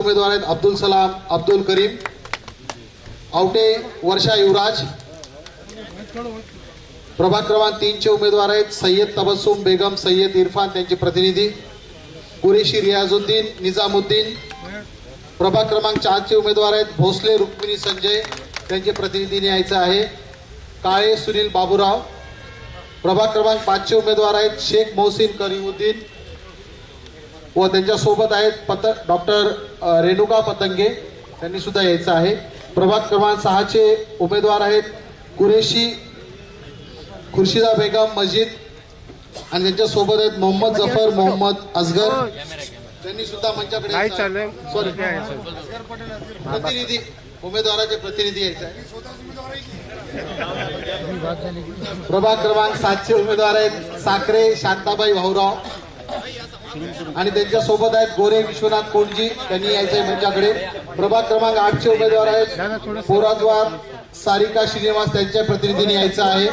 उमेदवार आहेत अब्दुल सलाम अब्दुल करीम आवटे वर्षा युवराज प्रभाग क्रमांक तीनचे उमेदवार आहेत सय्यद तबस्सुम बेगम सय्यद इरफान त्यांचे प्रतिनिधी कुरेशी रियाजुद्दीन निजामुद्दीन प्रभाग क्रमांक चारचे उमेदवार आहेत भोसले रुक्मिणी संजय त्यांचे प्रतिनिधी न्यायचं आहे. काळे सुनील बाबूराव प्रभाग क्रमांक पाचचे उमेदवार आहेत शेख मोहसिन करीमुद्दीन व त्यांच्यासोबत आहेत पत डॉक्टर रेणुका पतंगे. त्यांनी सुद्धा यायचं आहे. प्रभाग क्रमांक सहाचे उमेदवार आहेत कुरेशी खुर्शिदा बेगम मस्जिद आणि त्यांच्यासोबत आहेत मोहम्मद जफर मोहम्मद असगर. त्यांनी सुद्धा मंचाकडे सर? प्रतिनिधी उमेदवाराचे प्रतिनिधी यायचे आहे प्रभाग क्रमांक सातशे उमेदवार आहेत साखरे शांताबाई भाऊराव आणि त्यांच्यासोबत आहेत गोरे विश्वनाथ कोणजी त्यांनी यायचे मंचाकडे. प्रभाग क्रमांक आठचे उमेदवार आहेत पोराजवार सारिका श्रीनिवास त्यांच्या प्रतिनिधीने यायचं आहे.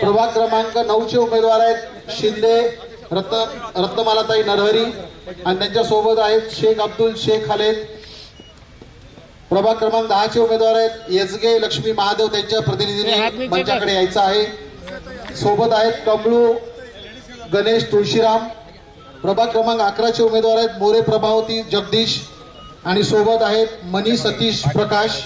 प्रभाग क्रमांक नऊचे उमेदवार आहेत शिंदे रत्न रत्नमालाताई नरहरी आणि त्यांच्यासोबत आहेत शेख अब्दुल शेख खालेद. प्रभाग क्रमांक दहाचे उमेदवार आहेत यजगे लक्ष्मी महादेव त्यांच्या प्रतिनिधीने मंचाकडे यायचं आहे. सोबत आहेत कमळू गणेश तुळशीराम प्रभाग क्रमांक अकराचे उमेदवार आहेत. मोरे प्रभावती जगदीश आणि सोबत आहेत मनी सतीश प्रकाश.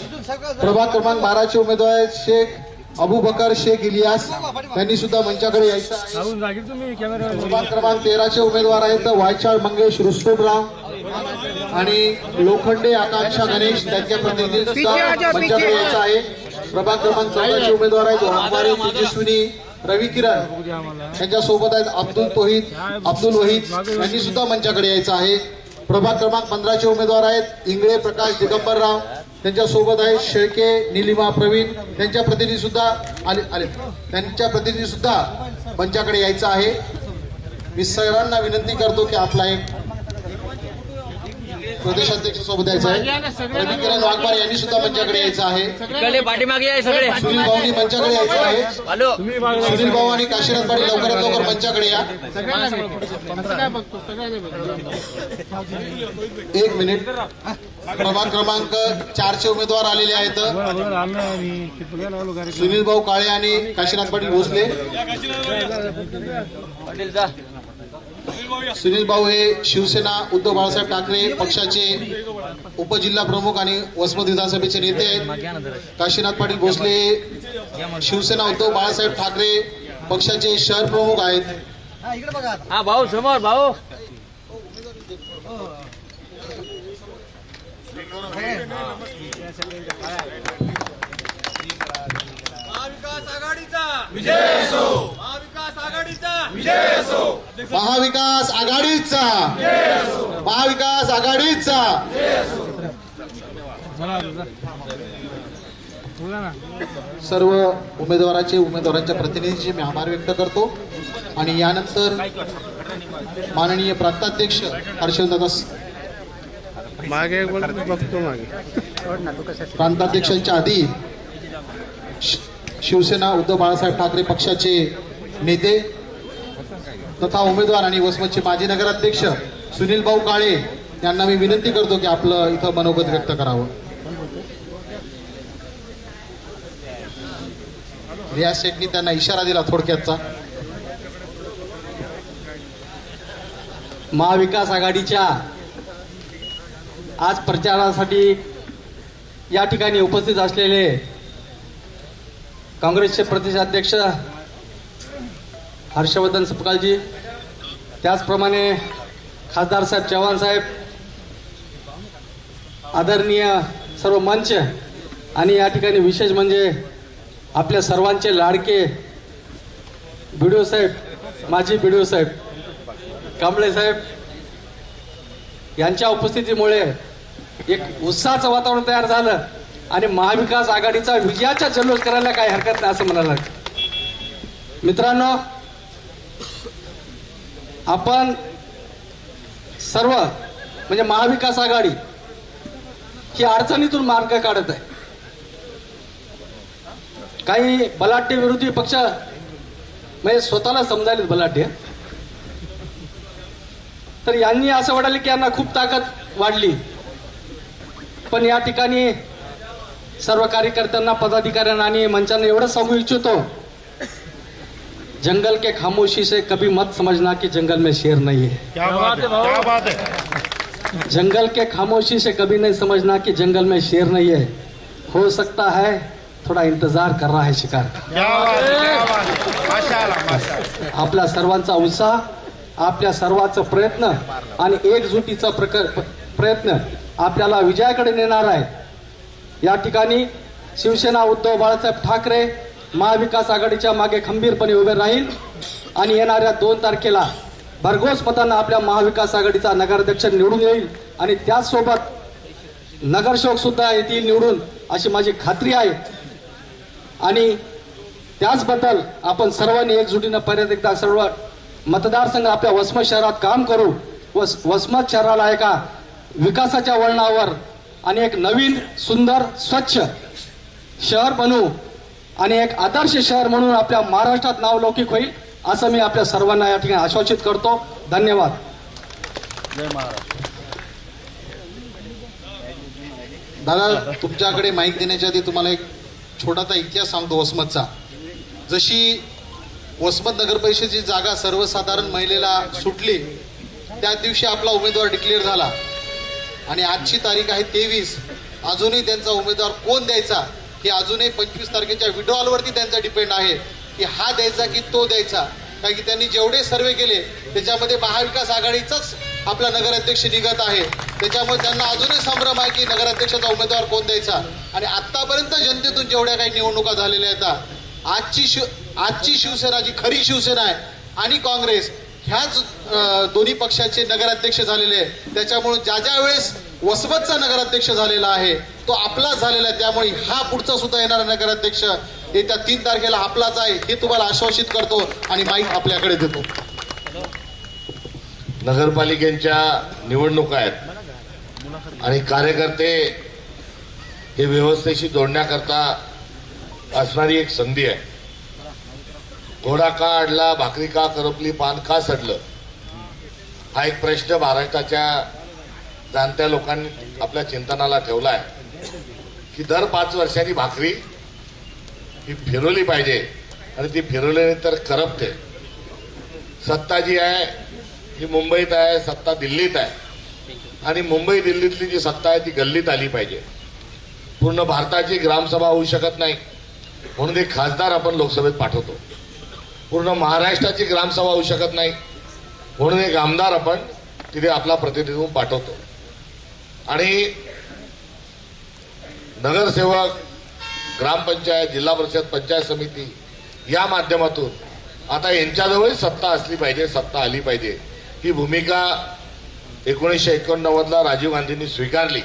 प्रभाग क्रमांक बाराचे उमेदवार आहेत शेख अबू बकर शेख इलियास. त्यांनी सुद्धा मंचाकडे यायचं आहे. जाऊन जागीर तुम्ही कॅमेरा प्रभाग क्रमांक तेराचे उमेदवार आहेत वायचाळ मंगेश रुस्तुमराव आणि लोखंडे आकांक्षा गणेश त्यांच्या प्रतिनिधी सुद्धा मंचाकडे यायचं आहे. प्रभाग क्रमांक चौदाचे उमेदवार आहेत. वाघमारे तेजस्विनी रवी किरण त्यांच्यासोबत आहेत अब्दुल तोहिद अब्दुल वहीद. यांनी सुद्धा मंचाकडे यायचं आहे. प्रभाग क्रमांक पंधराचे उमेदवार आहेत. इंगळे प्रकाश दिगंबरराव त्यांच्यासोबत आहेत. शेळके निलिमा प्रवीण त्यांच्या प्रतिनिधी सुद्धा आले आले. त्यांच्या प्रतिनिधी सुद्धा मंचाकडे यायचं आहे. मी सर्वांना विनंती करतो की आपला एक प्रदेशाध्यक्ष सोबत यायचं आहे. रवी किरण वाघमारे यांनी सुद्धा मंचाकडे यायचं आहे. पाठीमागे आहे सगळे. सुनील भाऊनी मंचाकडे यायचं आहे. हॅलो. सुनील भाऊ आणि काशीनाथ पाटील लवकरात लवकर मंचाकडे या. एक मिनिट. प्रभाग क्रमांक चारचे उमेदवार आलेले आहेत. सुनील भाऊ काळे आणि काशीनाथ पाटील भोसले. पाटील जा. सुनील भाऊ हे शिवसेना उद्धव बाळासाहेब ठाकरे पक्षाचे उपजिल्हा प्रमुख आणि वसमत विधानसभेचे नेते आहेत. काशीनाथ पाटील भोसले शिवसेना उद्धव बाळासाहेब ठाकरे पक्षाचे शहर प्रमुख आहेत. हा भाऊ समोर भाऊ. महाविकास आघाडीचा. विजय असो. महाविकास आघाडीचा. महाविकास आघाडीचा. सर्व उमेदवाराचे उमेदवारांच्या प्रतिनिधीचे मी आभार व्यक्त करतो. आणि यानंतर माननीय प्रांताध्यक्ष हर्षलदादा मागे बघतो मागे. प्रांताध्यक्षांच्या आधी शि- शिवसेना उद्धव बाळासाहेब ठाकरे पक्षाचे नेते तथा उमेदवार आणि वसमतचे माजी नगराध्यक्ष सुनील भाऊ काळे यांना मी विनंती करतो की आपलं इथं मनोगत व्यक्त करावं. रियाज शेखनी त्यांना इशारा दिला थोडक्यातचा. महाविकास आघाडीच्या आज प्रचारासाठी या ठिकाणी उपस्थित असलेले काँग्रेसचे प्रदेशाध्यक्ष हर्षवर्धन सपकालजी त्याचप्रमाणे खासदार साहेब चव्हाण साहेब आदरणीय सर्व मंच आणि या ठिकाणी विशेष म्हणजे आपल्या सर्वांचे लाडके बिडिओ साहेब माजी बिडिओ साहेब कांबळे साहेब यांच्या उपस्थितीमुळे एक उत्साहाचं वातावरण तयार झालं आणि महाविकास आघाडीचा विजयाचा जल्लोष करायला काही हरकत नाही असं म्हणाला मित्रांनो आपण सर्व म्हणजे महाविकास आघाडी ही अडचणीतून मार्ग काढत आहे. काही बलाढ्य विरोधी पक्ष म्हणजे स्वतःला समजायला बलाढ्य. तर यांनी असं वाटलं की यांना खूप ताकद वाढली. पण या ठिकाणी सर्व कार्यकर्त्यांना पदाधिकाऱ्यांना आणि मंचांना एवढं सांगू इच्छितो जंगल के खामोशी से कभी मत समझना कि जंगल में शेर नहीं है। क्या बात है क्या बात है। जंगल के खामोशी से कभी नहीं समझना कि जंगल में शेर नहीं है। हो सकता है थोड़ा इंतजार कर रहा है शिकार का। क्या बात है क्या बात है। माशाअल्लाह माशाअल्लाह आपल्या सर्वांचा उत्साह आपल्या सर्वांचा प्रयत्न आणि एकजुटीचा प्रकर प्रयत्न आपल्याला विजयाकडे नेणार आहे. या ठिकाणी शिवसेना उद्धव बाळासाहेब ठाकरे महाविकास आघाडीच्या मागे खंबीरपणे उभे राहील आणि येणाऱ्या दोन तारखेला भरघोस मतांना आपल्या महाविकास आघाडीचा नगराध्यक्ष निवडून येईल आणि त्याचसोबत नगरसेवक सुद्धा येतील निवडून अशी माझी खात्री आहे. आणि त्याचबद्दल आपण सर्वांनी एकजुटीनं परत एकदा सर्व मतदारसंघ आपल्या वसमत शहरात काम करू. व वसमत शहराला एका विकासाच्या वळणावर आणि एक नवीन सुंदर स्वच्छ शहर बनवू आणि एक आदर्श शहर म्हणून आपल्या महाराष्ट्रात नाव लौकिक होईल असं मी आपल्या सर्वांना या ठिकाणी आश्वासित करतो. धन्यवाद. दादा तुमच्याकडे माईक देण्याच्या आधी तुम्हाला एक छोटासा इतिहास सांगतो वसमतचा. जशी वसमत नगर परिषदेची जागा सर्वसाधारण महिलेला सुटली त्या दिवशी आपला उमेदवार डिक्लेअर झाला. आणि आजची तारीख आहे तेवीस. अजूनही त्यांचा उमेदवार कोण द्यायचा? हे अजूनही पंचवीस तारखेच्या विड्रॉलवरती त्यांचा डिपेंड आहे. की हा द्यायचा की तो द्यायचा. कारण की त्यांनी जेवढे सर्वे केले त्याच्यामध्ये महाविकास आघाडीचाच आपला नगराध्यक्ष निघत आहे. त्याच्यामुळे त्यांना अजूनही संभ्रम आहे की नगराध्यक्षाचा उमेदवार कोण द्यायचा? आणि आतापर्यंत जनतेतून जेवढ्या काही निवडणुका झालेल्या आहेत आजची शिव आजची शिवसेना जी खरी शिवसेना आहे आणि काँग्रेस ह्याच दोन्ही पक्षाचे नगराध्यक्ष झालेले आहे त्याच्यामुळे ज्या ज्या वेळेस वसमतचा नगराध्यक्ष झालेला आहे तो आपलाच झालेला आहे. त्यामुळे हा पुढचा सुद्धा येणारा नगराध्यक्ष येत्या तीन तारखेला आपलाच आहे हे तुम्हाला आश्वासित करतो आणि माईक आपल्याकडे देतो. नगरपालिकेच्या निवडणुका आहेत. आणि कार्यकर्ते हे व्यवस्थेशी जोडण्याकरता असणारी एक संधी आहे. घोडा का अडला भाकरी का करपली पान का सडलं? हा एक प्रश्न महाराष्ट्राच्या जाणत्या लोकांनी आपल्या चिंतनाला ठेवला आहे की दर पाच वर्षांनी भाकरी ही फिरवली पाहिजे आणि ती फिरवल्यानंतर करपते. सत्ता जी आहे ही मुंबईत आहे सत्ता दिल्लीत आहे. आणि मुंबई दिल्लीतली जी सत्ता आहे ती गल्लीत आली पाहिजे. पूर्ण भारताची ग्रामसभा होऊ शकत नाही म्हणून एक खासदार आपण लोकसभेत पाठवतो. पूर्ण महाराष्ट्राची ग्रामसभा होऊ शकत नाही म्हणून एक आमदार आपण तिथे आपला प्रतिनिधी पाठवतो. आणि नगरसेवक ग्रामपंचायत जिल्हा परिषद पंचायत समिती या माध्यमातून आता यांच्याजवळ सत्ता असली पाहिजे सत्ता आली पाहिजे. ही भूमिका एकोणीसशे एकोणनव्वदला राजीव गांधींनी स्वीकारली.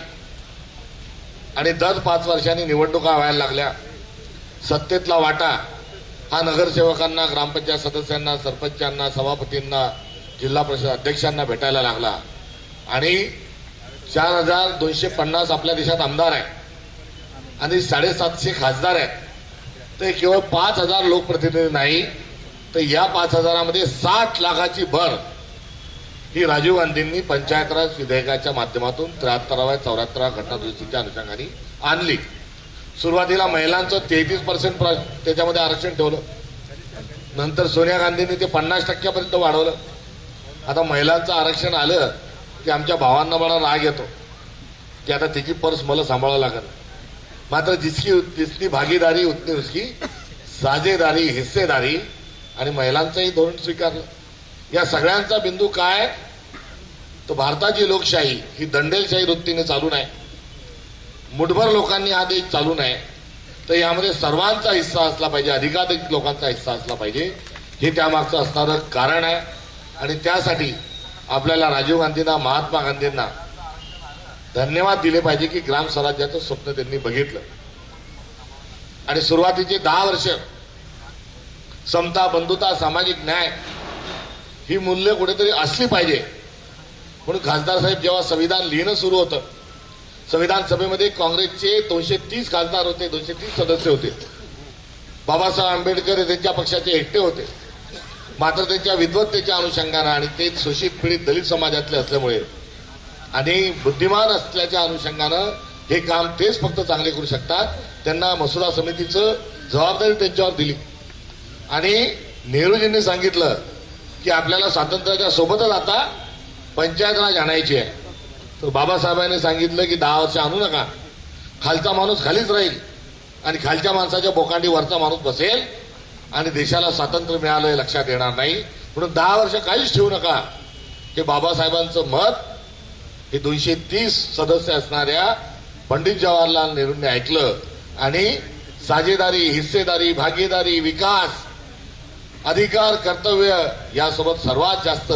आणि दर पाच वर्षांनी निवडणुका व्हायला लागल्या. सत्तेतला वाटा हा नगरसेवकांना ग्रामपंचायत सदस्यांना सरपंचांना सभापतींना जिल्हा परिषद अध्यक्षांना भेटायला लागला. आणि चार हजार दोनशे पन्नास आपल्या देशात आमदार आहे आणि साडेसातशे खासदार आहेत. ते केवळ पाच हजार लोकप्रतिनिधी नाही तर या पाच हजारामध्ये साठ लाखाची भर ही राजीव गांधींनी पंचायत राज विधेयकाच्या माध्यमातून त्र्याहत्तराव्या चौऱ्याहत्तराव्या घटना दुरुस्तीच्या अनुषंगाने आणली. सुरुवातीला महिलांचं तेहतीस पर्सेंट त्याच्यामध्ये आरक्षण ठेवलं. नंतर सोनिया गांधींनी ते पन्नास टक्क्यापर्यंत वाढवलं. आता महिलांचं आरक्षण आलं की आमच्या भावांना मला राग येतो. की आता तिची पर्स मला सांभाळावं लागेल. मात्र जिसकी जिसकी भागीदारी उतनी उसकी साझेदारी हिस्सेदारी आणि महिलांचंही धोरण स्वीकारलं. या सगळ्यांचा बिंदू काय? तर भारताची लोकशाही ही दंडेलशाही वृत्तीने चालू नाही. मुठभर लोकांनी हा देश चालू नाही. तर यामध्ये सर्वांचा हिस्सा असला पाहिजे अधिकाधिक लोकांचा हिस्सा असला पाहिजे. हे त्यामागचं असणारं कारण आहे. आणि त्यासाठी आपल्याला राजीव गांधींना महात्मा गांधींना धन्यवाद दिले पाहिजे की ग्राम स्वराज्याचं स्वप्न त्यांनी बघितलं. आणि सुरुवातीचे दहा वर्ष समता बंधुता सामाजिक न्याय ही मूल्य कुठेतरी असली पाहिजे. म्हणून खासदार साहेब जेव्हा संविधान लिहिणं सुरू होतं संविधान सभेमध्ये काँग्रेसचे दोनशे तीस खासदार होते दोनशे तीस सदस्य होते. बाबासाहेब आंबेडकर हे त्यांच्या पक्षाचे एकटे होते. मात्र त्यांच्या विद्वत्तेच्या अनुषंगानं आणि ते शोषित पीडित दलित समाजातले असल्यामुळे आणि बुद्धिमान असल्याच्या अनुषंगानं हे काम तेच फक्त चांगले करू शकतात. त्यांना मसुदा समितीचं जबाबदारी त्यांच्यावर दिली. आणि नेहरूजींनी सांगितलं की आपल्याला स्वातंत्र्याच्या सोबतच आता पंचायत राज आणायची आहे. तर बाबासाहेबांनी सांगितलं की दहा वर्ष आणू नका. खालचा माणूस खालीच राहील आणि खालच्या माणसाच्या बोकांडी वरचा माणूस बसेल. आणि देशाला स्वातंत्र्य मिळालं हे लक्षात येणार नाही. म्हणून दहा वर्ष काहीच ठेवू नका. हे बाबासाहेबांचं मत हे दोनशे तीस सदस्य असणाऱ्या पंडित जवाहरलाल नेहरूंनी ऐकलं. आणि साझेदारी हिस्सेदारी भागीदारी विकास अधिकार कर्तव्य यासोबत सर्वात जास्त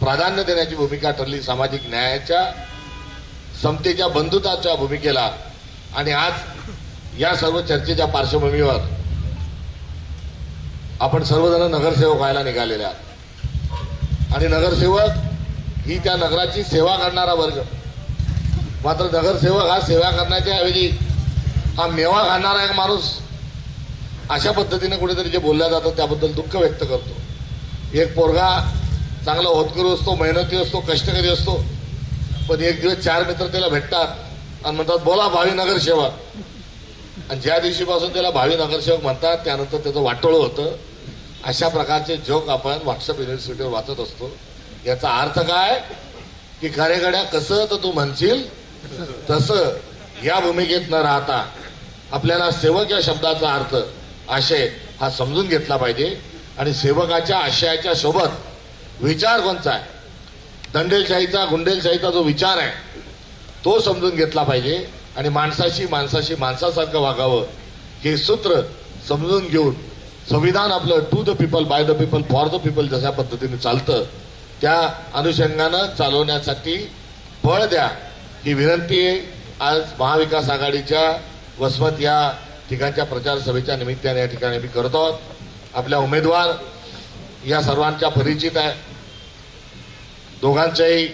प्राधान्य देण्याची भूमिका ठरली सामाजिक न्यायाच्या समतेच्या बंधुताच्या भूमिकेला. आणि आज या सर्व चर्चेच्या पार्श्वभूमीवर आपण सर्वजण नगरसेवक व्हायला निघालेले आहात. आणि नगरसेवक ही त्या नगराची सेवा करणारा वर्ग. मात्र नगरसेवक हा सेवा करण्याच्या ऐवजी हा मेवा खाणारा एक माणूस अशा पद्धतीने कुठेतरी जे बोलल्या जातं त्याबद्दल दुःख व्यक्त करतो. एक पोरगा चांगला होतकरू असतो मेहनती असतो कष्टकरी असतो पण एक दिवस चार मित्र त्याला भेटतात आणि म्हणतात बोला भावी नगरसेवक. आणि ज्या दिवशीपासून त्याला भावी नगरसेवक म्हणतात त्यानंतर त्याचं वाटोळं होतं. अशा प्रकारचे जोक आपण व्हॉट्सअप युनिव्हर्सिटीवर वाचत असतो. याचा अर्थ काय? की खरेगड्या कसं तर तू म्हणशील तसं या भूमिकेत न राहता आपल्याला सेवक या शब्दाचा अर्थ आशय हा समजून घेतला पाहिजे. आणि सेवकाच्या आशयाच्या सोबत विचार कोणचा आहे? दंडेलशाहीचा गुंडेलशाहीचा जो विचार आहे तो समजून घेतला पाहिजे. आणि माणसाशी माणसाशी माणसासारखं वागावं हे सूत्र समजून घेऊन संविधान आपलं to the people by the people for the people जशा पद्धतीने चालतं त्या अनुषंगानं चालवण्यासाठी बळ द्या. ही विनंती आज महाविकास आघाडीच्या वसमत या ठिकाणच्या प्रचार सभेच्या निमित्ताने या ठिकाणी मी करत आहोत. आपल्या उमेदवार या सर्वांच्या परिचित आहे. दोघांचंही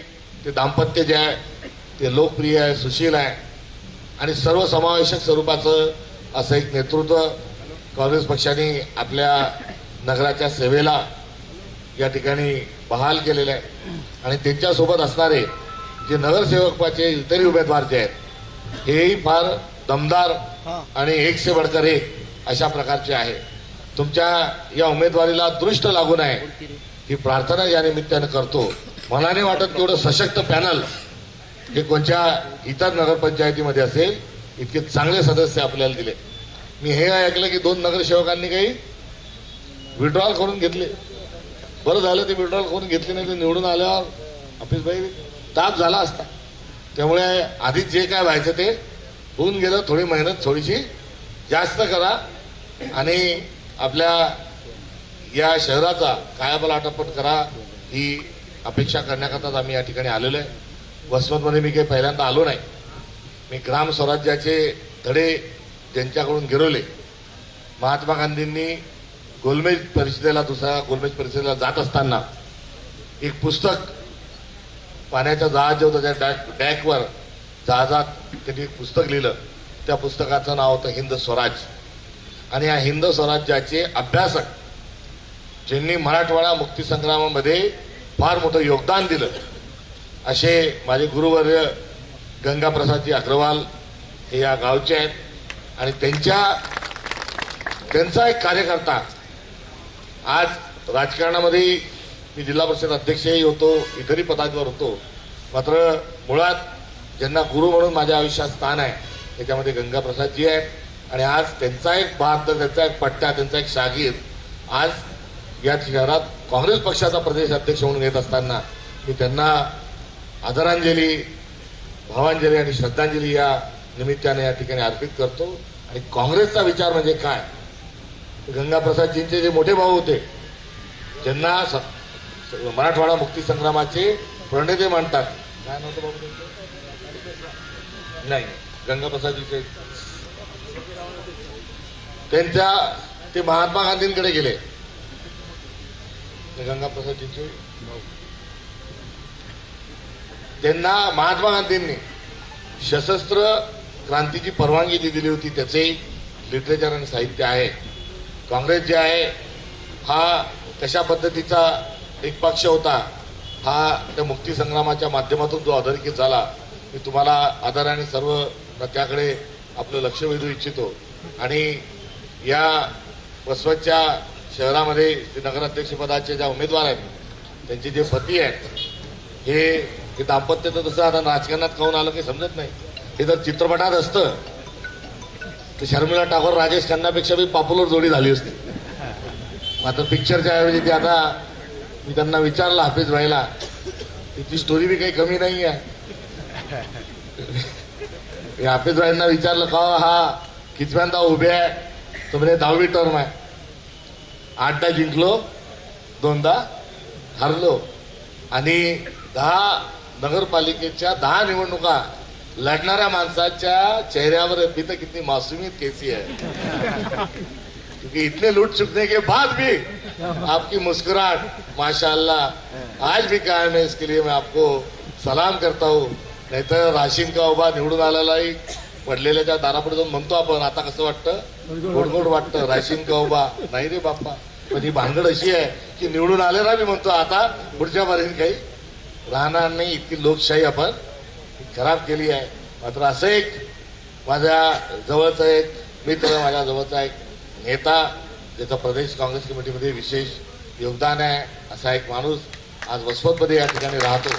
ते दाम्पत्य जे आहे ते लोकप्रिय आहे सुशील आहे. आणि सर्वसमावेशक स्वरूपाचं असं एक नेतृत्व काँग्रेस पक्षाने आपल्या नगराच्या सेवेला या ठिकाणी बहाल केलेलं आहे. आणि त्यांच्यासोबत असणारे जे नगरसेवकाचे इतरही उमेदवार जे आहेत हेही फार दमदार आणि एक से बडकर एक अशा प्रकारचे आहे. तुमच्या या उमेदवारीला दृष्ट लागू नये. ही प्रार्थना या निमित्तानं करतो. मला नाही वाटत तेवढं सशक्त पॅनल हे कोणत्या इतर नगरपंचायतीमध्ये असेल इतके चांगले सदस्य आपल्याला दिले. मी हे ऐकलं की दोन नगरसेवकांनी काही विड्रॉल करून घेतले. बरं झालं ते विड्रॉल करून घेतले नाही ते निवडून आल्यावर ऑफिस बाई ताप झाला असता. त्यामुळे आधीच जे काय व्हायचं ते होऊन गेलं. थोडी मेहनत थोडीशी जास्त करा. आणि आपल्या या शहराचा कायाबलाटपट करा ही अपेक्षा करण्याकरताच आम्ही या ठिकाणी आलेलो आहे. वसमतमध्ये मी काही पहिल्यांदा आलो नाही. मी ग्राम स्वराज्याचे धडे ज्यांच्याकडून गिरवले महात्मा गांधींनी गोलमेज परिषदेला दुसऱ्या गोलमेज परिषदेला जात असताना एक पुस्तक पाण्याचं जहाज जे होतं त्या डॅक डॅकवर जहाजात त्यांनी एक पुस्तक लिहिलं. त्या पुस्तकाचं नाव होतं हिंद स्वराज आणि या हिंद स्वराज्याचे अभ्यासक ज्यांनी मराठवाडा मुक्तीसंग्रामामध्ये फार मोठं योगदान दिलं असे माझे गुरुवर्य गंगाप्रसादजी अग्रवाल हे या गावचे आहेत. आणि त्यांच्या त्यांचा एक कार्यकर्ता. आज राजकारणामध्ये मी जिल्हा परिषद अध्यक्षही होतो इतरही पदांवर होतो. मात्र मुळात ज्यांना गुरु म्हणून माझ्या आयुष्यात स्थान आहे त्याच्यामध्ये गंगाप्रसादजी आहेत. आणि आज त्यांचा एक बहात्तर त्यांचा एक पट्टा त्यांचा एक शागीर आज या शहरात काँग्रेस पक्षाचा प्रदेश अध्यक्ष म्हणून येत असताना मी त्यांना आदरांजली भावांजली आणि श्रद्धांजली या निमित्ताने या ठिकाणी अर्पित करतो. आणि काँग्रेसचा विचार म्हणजे काय? गंगाप्रसादजींचे जे मोठे भाऊ होते ज्यांना स- मराठवाडा मुक्तीसंग्रामाचे प्रणेते मानतात. काय नव्हतं भाऊ नाही गंगाप्रसादजीचे त्यांच्या ते महात्मा गांधींकडे गेले. ते गंगाप्रसादजींचे भाऊ. त्यांना महात्मा गांधींनी सशस्त्र क्रांतीची परवानगी जी दिली होती त्याचंही लिटरेचर आणि साहित्य आहे. काँग्रेस जे आहे हा कशा पद्धतीचा एक पक्ष होता. हा त्या मुक्तीसंग्रामाच्या माध्यमातून जो अधोरेखित झाला मी तुम्हाला आदराने सर्व त्याकडे आपलं लक्ष वेधू इच्छितो. आणि या वसवतच्या शहरामध्ये जे नगराध्यक्षपदाचे ज्या उमेदवार आहेत त्यांचे जे पती आहेत हे दाम्पत्य तर तसं आता राजकारणात काऊन आलं काही समजत नाही. हे जर चित्रपटात असतं तर शर्मिला टागोर राजेश खन्नापेक्षा बी पॉप्युलर जोडी झाली असती. मात्र पिक्चरच्या ऐवजी ते आता मी त्यांना विचारलं हाफिज भाईला तिची स्टोरी बी काही कमी नाही आहे हाफिज भाईंना विचारलं का हो, हा कितव्यांदा उभे आहे? तो म्हणजे दहावी टर्म आहे. आठदा जिंकलो दोनदा हरलो. आणि दहा नगरपालिकेच्या दहा निवडणुका लढणाऱ्या माणसाच्या चेहऱ्यावर अभी तक कितनी मासूमियत कैसी है क्योंकि इतने लूट चुकने के बाद भी आपकी मुस्कुराहट माशाल्लाह आज भी कायम है इसके लिए मैं आपको सलाम करता हूँ। नाहीतर राशीन का उभा निवडून आलेलाही पडलेल्याच्या दारापुढे जाऊन म्हणतो आपण आता कसं वाटतं? गोड गोड वाटतं राशीन का उभा नाही रे बाप्पा पण ही भानगड अशी आहे की निवडून आलेला मी म्हणतो आता पुढच्या बारीने काही राहणार नाही इतकी लोकशाही आपण खराब केली आहे. मात्र असं एक माझ्या जवळचा एक मित्र माझ्या जवळचा एक नेता ज्याचा प्रदेश काँग्रेस कमिटीमध्ये विशेष योगदान आहे असा एक माणूस आज वसवतमध्ये या ठिकाणी राहतो.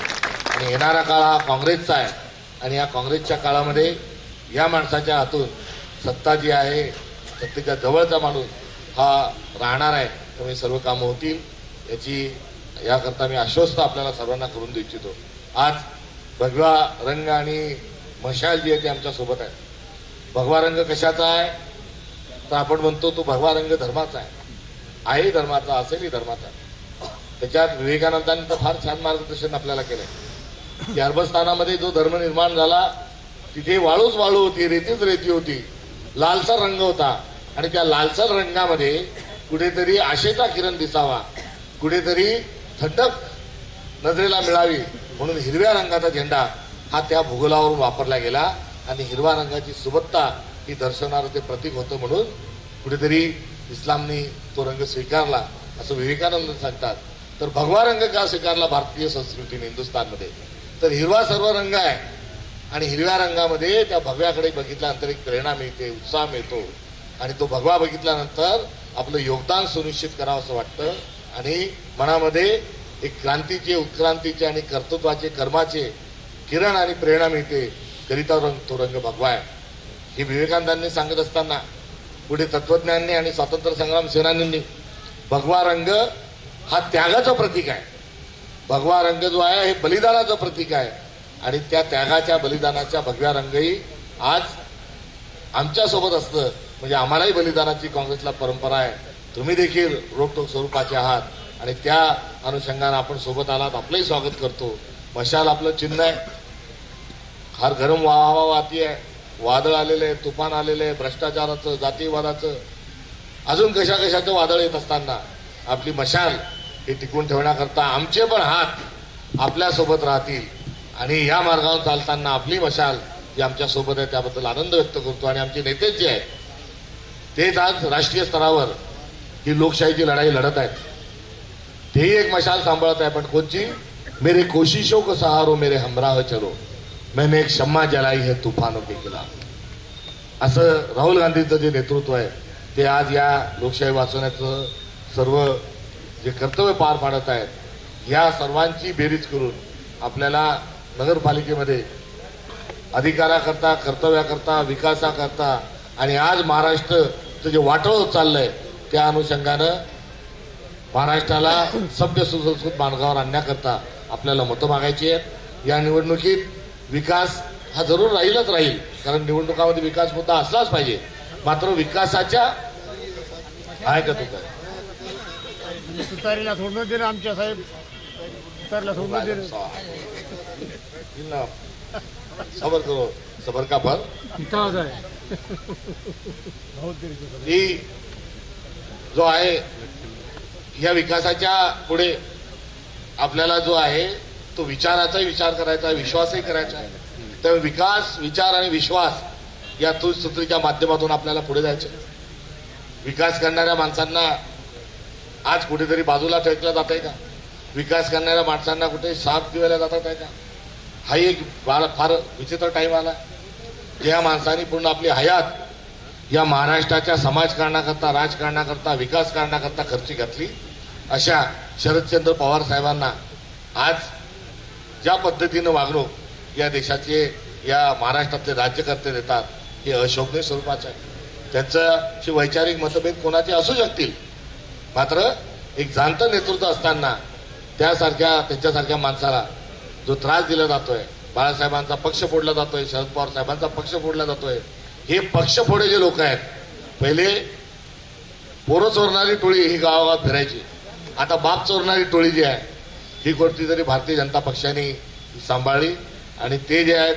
आणि येणारा काळ हा काँग्रेसचा आहे. आणि या काँग्रेसच्या काळामध्ये या माणसाच्या हातून सत्ता जी आहे सत्तेच्या जवळचा माणूस हा राहणार आहे. त्यामुळे सर्व कामं होतील. याची याकरता मी आश्वस्त आपल्याला सर्वांना करून देऊ इच्छितो. आज भगवा रंग आणि मशाल जी आहे ती आमच्यासोबत आहे. भगवा रंग कशाचा आहे? तर आपण म्हणतो तो भगवा रंग धर्माचा आहे. आहे धर्माचा असेलही धर्माचा. त्याच्यात विवेकानंदांनी तर फार छान मार्गदर्शन आपल्याला केलंय. की अरबस्थानामध्ये जो धर्म निर्माण झाला तिथे वाळूच वाळू होती रेतीच रेती होती. लालसर रंग होता. आणि त्या लालसर रंगामध्ये कुठेतरी आशेचा किरण दिसावा. कुठेतरी थंडक नजरेला मिळावी म्हणून हिरव्या रंगाचा झेंडा हा त्या भूगोलावरून वापरला गेला आणि हिरव्या रंगाची सुबत्ता ही दर्शवणारं ते प्रतीक होतं म्हणून कुठेतरी इस्लामनी तो रंग स्वीकारला असं विवेकानंद सांगतात. तर भगवा रंग का स्वीकारला भारतीय संस्कृतीने हिंदुस्थानमध्ये? तर हिरवा सर्व रंग आहे आणि हिरव्या रंगामध्ये त्या भगव्याकडे बघितल्यानंतर एक प्रेरणा मिळते उत्साह मिळतो. आणि तो भगवा बघितल्यानंतर आपलं योगदान सुनिश्चित करावं असं वाटतं आणि मनामध्ये एक क्रांतीचे उत्क्रांतीचे आणि कर्तृत्वाचे कर्माचे किरण आणि प्रेरणा मिळते करिता रंग तो रंग भगवा आहे हे विवेकानंदांनी सांगत असताना पुढे तत्वज्ञांनी आणि स्वातंत्र्य संग्राम सेनानींनी भगवा रंग हा त्यागाचं प्रतीक आहे. भगवा रंग जो आहे हे बलिदानाचं प्रतीक आहे. आणि त्या त्यागाच्या बलिदानाच्या भगव्या रंगही आज आमच्यासोबत असतं. म्हणजे आम्हालाही बलिदानाची काँग्रेसला परंपरा आहे. तुम्ही देखील रोखोक स्वरूपाचे आहात. आणि त्या अनुषंगानं आपण सोबत आलात आपलंही स्वागत करतो. मशाल आपलं चिन्ह आहे. फार गरम वाहवा वाहती आहे. वादळ आलेलं आहे तुफान आलेलं आहे भ्रष्टाचाराचं जातीवादाचं अजून कशा कशाचं वादळ येत असताना आपली मशाल हे टिकून ठेवण्याकरता आमचे पण हात आपल्यासोबत राहतील. आणि या मार्गावर चालताना आपली मशाल जी आमच्यासोबत आहे त्याबद्दल आनंद व्यक्त करतो. आणि आमचे नेतेच जे आहेत तेच आज राष्ट्रीय स्तरावर ही लोकशाहीची लढाई लढत आहेत. तेही एक मशाल सांभाळत आहे पण कोणची मेरे कोशिशों को सहारो मेरे हमराह चलो। मैंने एक शम्मा जलाई है तूफानों के खिलाफ। असं राहुल गांधीचं जे नेतृत्व आहे ते आज या लोकशाही वाचवण्याचं सर्व जे कर्तव्य पार पाडत आहेत या सर्वांची बेरीज करून आपल्याला नगरपालिकेमध्ये अधिकाराकरता कर्तव्याकरता विकासाकरता आणि आज महाराष्ट्रचं जे वाटळ होत चाललंय त्या अनुषंगानं महाराष्ट्राला सभ्य सुसंस्कृत मार्गावर आणण्याकरता आपल्याला मतं मागायची आहेत. या निवडणुकीत विकास हा जरूर राहीलच राहील कारण निवडणुकामध्ये विकास मुद्दा असलाच पाहिजे. मात्र विकासाच्या आहे का तुझं तुतारीला सोडून दे ना आमच्या साहेब तुतारीला सोडून दे सबर करो सबर का फल? ही जो आहे या विकासाच्या पुढे आपल्याला जो आहे तो विचाराचाही विचार करायचा आहे विश्वासही करायचा आहे. तर विकास विचार आणि विश्वास या सूत्रीच्या माध्यमातून आपल्याला पुढे जायचं विकास करणाऱ्या माणसांना आज कुठेतरी बाजूला फेकलं जात आहे का? विकास करणाऱ्या माणसांना कुठे साप दिवायला जातात आहे का? हा एक फार फार विचित्र टाईम आला. ज्या माणसाने पूर्ण आपली हयात या महाराष्ट्राच्या समाजकारणाकरता राजकारणाकरता विकास करण्याकरता खर्ची घातली. अशा शरदचंद्र पवार साहेबांना आज ज्या पद्धतीनं वागणूक या देशाचे या महाराष्ट्रातले राज्यकर्ते देतात हे अशोभनीय स्वरूपाचं आहे. त्यांचं वैचारिक मतभेद कोणाचे असू शकतील? मात्र एक जाणतं नेतृत्व असताना त्यासारख्या त्यांच्यासारख्या माणसाला जो त्रास दिला जातोय बाळासाहेबांचा पक्ष फोडला जातोय शरद पवार साहेबांचा पक्ष फोडला जातोय हे पक्ष फोडे जे लोक आहेत. पहिले पोरं चोरणारी टोळी ही गावागावात फिरायची. आता बाप चोरणारी टोळी जी आहे ही गोष्टी तरी भारतीय जनता पक्षाने सांभाळली आणि ते जे आहेत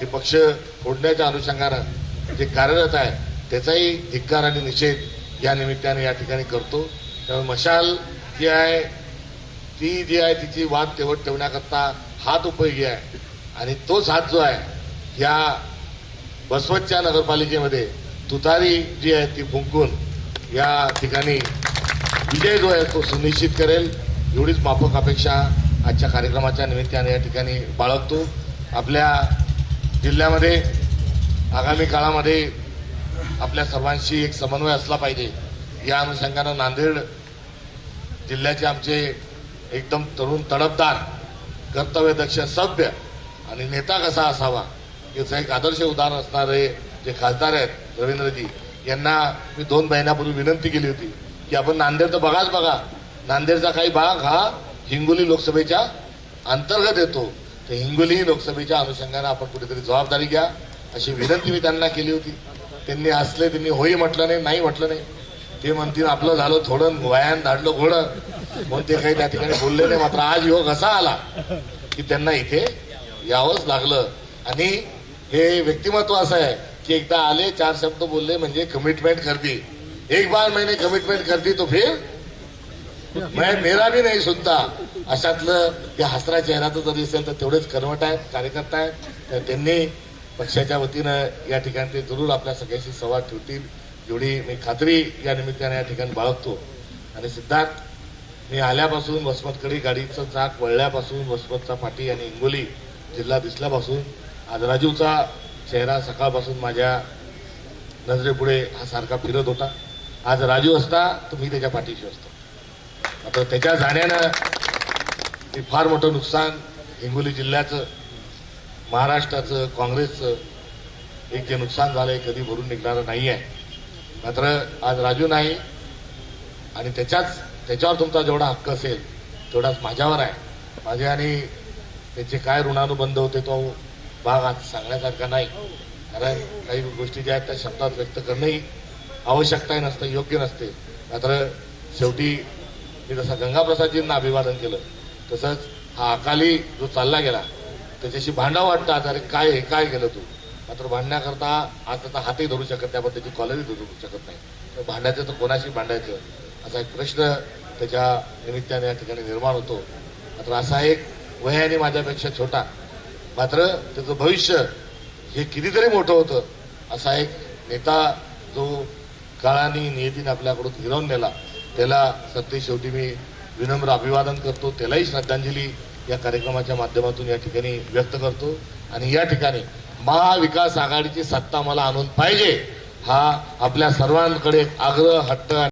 हे पक्ष फोडण्याच्या अनुषंगानं जे कार्यरत आहे त्याचाही धिक्कार आणि निषेध या निमित्ताने या ठिकाणी करतो. त्यामुळे मशाल जी आहे ती जी आहे तिची वाद तेवट ठेवण्याकरता हात उपयोगी आहे. आणि तोच हात जो आहे या बसवतच्या नगरपालिकेमध्ये तुतारी जी आहे ती फुंकून या ठिकाणी विजय जो आहे तो सुनिश्चित करेल. एवढीच माफक अपेक्षा आजच्या कार्यक्रमाच्या निमित्ताने या ठिकाणी बाळगतो. आपल्या जिल्ह्यामध्ये आगामी काळामध्ये आपल्या सर्वांशी एक समन्वय असला पाहिजे. या अनुषंगानं नांदेड जिल्ह्याचे आमचे एकदम तरुण तडफदार कर्तव्यदक्ष सभ्य आणि नेता कसा असावा याचं एक आदर्श उदाहरण असणारे जे खासदार आहेत रवींद्रजी यांना मी दोन महिन्यापूर्वी विनंती केली होती. की आपण नांदेड तर बघाच बघा. नांदेडचा काही भाग हा हिंगोली लोकसभेच्या अंतर्गत येतो. तर हिंगोली लोकसभेच्या अनुषंगाने आपण कुठेतरी जबाबदारी घ्या. अशी विनंती मी त्यांना केली होती. त्यांनी असले त्यांनी होई म्हटलं नाही नाही म्हटलं नाही. ते म्हणतील आपलं झालं थोडं वयान धाडलं घोडं. म्हणून ते काही त्या ठिकाणी बोलले नाही. मात्र आज योग असा आला की त्यांना इथे यावंच लागलं. आणि हे व्यक्तिमत्व असं आहे की एकदा आले चार शब्द बोलले म्हणजे कमिटमेंट करतील. एक बार मैंने कमिटमेंट कर दी तो फिर मैं मेरा भी नाही सुनता। अशातलं ते हसरा चेहरा तर जरी असेल तर तेवढेच कर्मट आहेत कार्यकर्ता आहेत. तर त्यांनी पक्षाच्या वतीनं या ठिकाणी ते जरूर आपल्या सगळ्याशी संवाद ठेवतील. एवढी मी खात्री या निमित्ताने या ठिकाणी बाळगतो. आणि सिद्धार्थ मी आल्यापासून वसमतकडे गाडीचं चाक वळल्यापासून वसमतचा पाठी आणि हिंगोली जिल्हा दिसल्यापासून आज राजूचा चेहरा सकाळपासून माझ्या नजरेपुढे हा सारखा फिरत होता. आज राजू असता तर मी त्याच्या पाठीशी असतो. आता त्याच्या जाण्यानं ते फार मोठं नुकसान हिंगोली जिल्ह्याचं महाराष्ट्राचं काँग्रेसचं एक जे नुकसान झालंय कधी भरून निघणारं नाही आहे. मात्र आज राजू नाही आणि त्याच्याच त्याच्यावर तुमचा जेवढा हक्क असेल तेवढाच माझ्यावर आहे. माझे आणि त्याचे काय ऋणानुबंध होते तो भाग आज सांगण्यासारखा नाही. कारण काही गोष्टी ज्या आहेत त्या शब्दात व्यक्त करणंही आवश्यकताही नसतं योग्य नसते. मात्र शेवटी मी जसं गंगाप्रसादजींना अभिवादन केलं तसंच हा अकाली जो चालला गेला त्याच्याशी भांडा वाटतं आज अरे काय हे काय केलं तू? मात्र भांडण्याकरता आज त्याचा हातही धरू शकत नाही आपण त्याची कॉलरी धरू शकत नाही. तर भांडायचं तर कोणाशी भांडायचं? असा एक प्रश्न त्याच्या निमित्ताने या ठिकाणी निर्माण होतो. मात्र असा एक वयाने माझ्यापेक्षा छोटा. मात्र त्याचं भविष्य हे कितीतरी मोठं होतं असा एक नेता जो काळाने नियतीने आपल्याकडून हिरवून नेला. त्याला सत्य शेवटी मी विनम्र अभिवादन करतो. त्यालाही श्रद्धांजली या कार्यक्रमाच्या माध्यमातून या ठिकाणी व्यक्त करतो. आणि या ठिकाणी महाविकास आघाडीची सत्ता मला आणून पाहिजे हा आपल्या सर्वांकडे आग्रह हट्ट